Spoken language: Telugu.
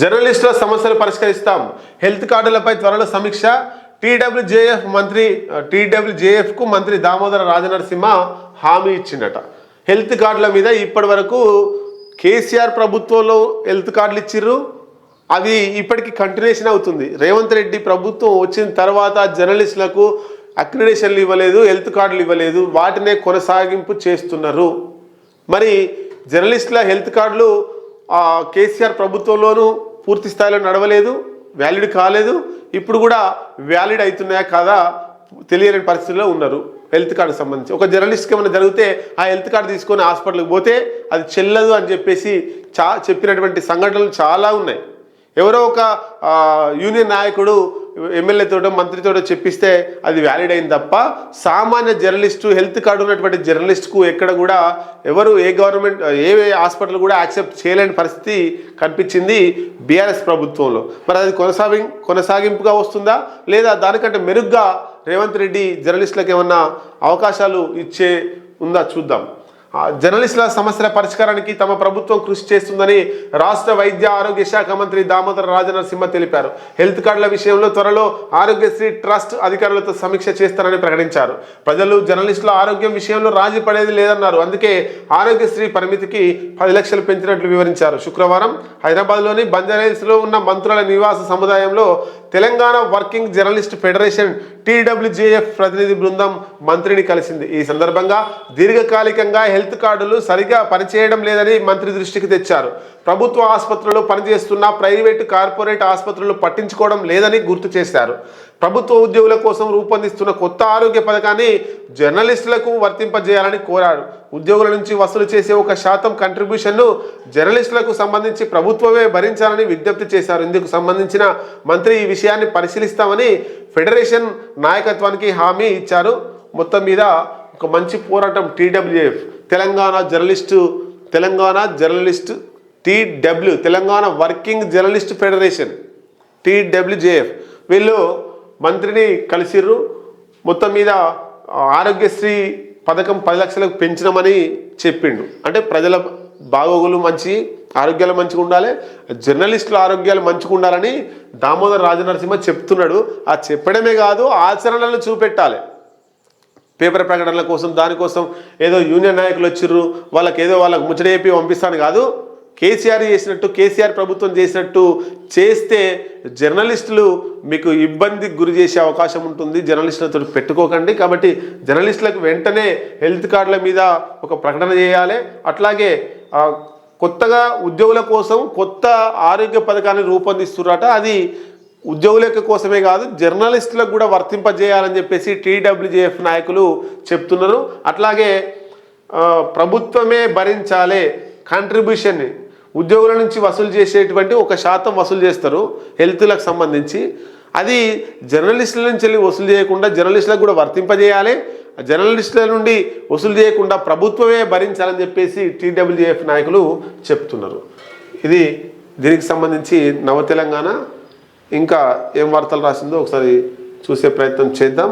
జర్నలిస్టుల సమస్యలు పరిష్కరిస్తాం. హెల్త్ కార్డులపై త్వరలో సమీక్ష. టీడబ్ల్యూజేఎఫ్ మంత్రి టీడబ్ల్యూజేఎఫ్కు మంత్రి దామోదర రాజనరసింహ హామీ ఇచ్చిండట. హెల్త్ కార్డుల మీద ఇప్పటి వరకు కేసీఆర్ ప్రభుత్వంలో హెల్త్ కార్డులు ఇచ్చిర్రు. అది ఇప్పటికీ కంటిన్యూషన్ అవుతుంది. రేవంత్ రెడ్డి ప్రభుత్వం వచ్చిన తర్వాత జర్నలిస్టులకు అక్రిడేషన్లు ఇవ్వలేదు హెల్త్ కార్డులు ఇవ్వలేదు. వాటినే కొనసాగింపు చేస్తున్నారు. మరి జర్నలిస్టుల హెల్త్ కార్డులు కేసీఆర్ ప్రభుత్వంలోనూ పూర్తి స్థాయిలో నడవలేదు వ్యాలిడ్ కాలేదు. ఇప్పుడు కూడా వ్యాలిడ్ అవుతున్నాయా కాదా తెలియని పరిస్థితుల్లో ఉన్నారు హెల్త్ కార్డు సంబంధించి. ఒక జర్నలిస్ట్కి ఏమైనా జరిగితే ఆ హెల్త్ కార్డు తీసుకొని హాస్పిటల్కి పోతే అది చెల్లదు అని చెప్పేసి చా చెప్పినటువంటి సంఘటనలు చాలా ఉన్నాయి. ఎవరో ఒక యూనియన్ నాయకుడు ఎమ్మెల్యేతోటో మంత్రితోటో చెప్పిస్తే అది వ్యాలిడ్ అయింది తప్ప సామాన్య జర్నలిస్టు హెల్త్ కార్డు ఉన్నటువంటి జర్నలిస్ట్కు ఎక్కడ కూడా ఎవరు ఏ గవర్నమెంట్ ఏ హాస్పిటల్ కూడా యాక్సెప్ట్ చేయలేని పరిస్థితి కనిపించింది బీఆర్ఎస్ ప్రభుత్వంలో. మరి అది కొనసాగి కొనసాగింపుగా వస్తుందా? లేదా దానికంటే మెరుగ్గా రేవంత్ రెడ్డి జర్నలిస్టులకు ఏమన్నా అవకాశాలు ఇచ్చే ఉందా? చూద్దాం. జర్నలిస్టుల సమస్యల పరిష్కారానికి తమ ప్రభుత్వం కృషి చేస్తుందని రాష్ట్ర వైద్య ఆరోగ్య శాఖ మంత్రి దామోదర రాజనరసింహ తెలిపారు. హెల్త్ కార్డుల విషయంలో త్వరలో ఆరోగ్యశ్రీ ట్రస్ట్ అధికారులతో సమీక్ష చేస్తారని ప్రకటించారు. ప్రజలు జర్నలిస్టుల ఆరోగ్యం విషయంలో రాజీ పడేది లేదన్నారు. అందుకే ఆరోగ్యశ్రీ పరిమితికి పది లక్షలు పెంచినట్లు వివరించారు. శుక్రవారం హైదరాబాద్లోని బంజారాహిల్స్లో ఉన్న మంత్రుల నివాస సముదాయంలో Telangana working journalist federation TWJF ప్రతినిధి బృందం మంత్రిని కలిసింది. ఈ సందర్భంగా దీర్ఘకాలికంగా హెల్త్ కార్డులు సరిగా పనిచేయడం లేదని మంత్రి దృష్టికి తెచ్చారు. ప్రభుత్వ ఆసుపత్రులు పనిచేస్తున్న ప్రైవేటు కార్పొరేట్ ఆసుపత్రులు పట్టించుకోవడం లేదని గుర్తు చేశారు. ప్రభుత్వ ఉద్యోగుల కోసం రూపొందిస్తున్న కొత్త ఆరోగ్య పథకాన్ని జర్నలిస్టులకు వర్తింపజేయాలని కోరారు. ఉద్యోగుల నుంచి వసూలు చేసే ఒక శాతం కంట్రిబ్యూషన్ను జర్నలిస్టులకు సంబంధించి ప్రభుత్వమే భరించాలని విజ్ఞప్తి చేశారు. ఇందుకు సంబంధించిన మంత్రి ఈ విషయాన్ని పరిశీలిస్తామని ఫెడరేషన్ నాయకత్వానికి హామీ ఇచ్చారు. మొత్తం మీద ఒక మంచి పోరాటం TWF Telangana journalist Telangana journalist TW Telangana working journalist federation TWJF. వీళ్ళు మంత్రిని కలిసిర్రు. మొత్తం మీద ఆరోగ్యశ్రీ పథకం పది లక్షలకు పెంచినామని చెప్పిండు. అంటే ప్రజల బాగోగులు మంచి ఆరోగ్యాలు మంచిగా ఉండాలి జర్నలిస్టుల ఆరోగ్యాలు మంచిగా ఉండాలని దామోదర్ రాజనరసింహ చెప్తున్నాడు. ఆ చెప్పడమే కాదు ఆచరణలు చూపెట్టాలి. పేపర్ ప్రకటనల కోసం దానికోసం ఏదో యూనియన్ నాయకులు వచ్చిర్రు వాళ్ళకి ఏదో వాళ్ళకి ముచ్చట చెప్పి పంపిస్తాను కాదు. కేసీఆర్ చేసినట్టు కేసీఆర్ ప్రభుత్వం చేసినట్టు చేస్తే జర్నలిస్టులు మీకు ఇబ్బందికి గురి చేసే అవకాశం ఉంటుంది. జర్నలిస్టులతో పెట్టుకోకండి. కాబట్టి జర్నలిస్టులకు వెంటనే హెల్త్ కార్డుల మీద ఒక ప్రకటన చేయాలి. అట్లాగే కొత్తగా ఉద్యోగుల కోసం కొత్త ఆరోగ్య పథకాన్ని రూపొందిస్తున్నారట అది ఉద్యోగుల కోసమే కాదు జర్నలిస్టులకు కూడా వర్తింపజేయాలని చెప్పేసి టీడబ్ల్యూజేఎఫ్ నాయకులు చెప్తున్నారు. అట్లాగే ప్రభుత్వమే భరించాలి. కంట్రిబ్యూషన్ ఉద్యోగుల నుంచి వసూలు చేసేటువంటి ఒక శాతం వసూలు చేస్తారు హెల్త్లకు సంబంధించి. అది జర్నలిస్టుల నుంచి వెళ్ళి వసూలు చేయకుండా జర్నలిస్టులకు కూడా వర్తింపజేయాలి. జర్నలిస్టుల నుండి వసూలు చేయకుండా ప్రభుత్వమే భరించాలని చెప్పేసి టీడబ్ల్యూఎఫ్ నాయకులు చెప్తున్నారు. ఇది దీనికి సంబంధించి నవ తెలంగాణ. ఇంకా ఏం వార్తలు రాసిందో ఒకసారి చూసే ప్రయత్నం చేద్దాం.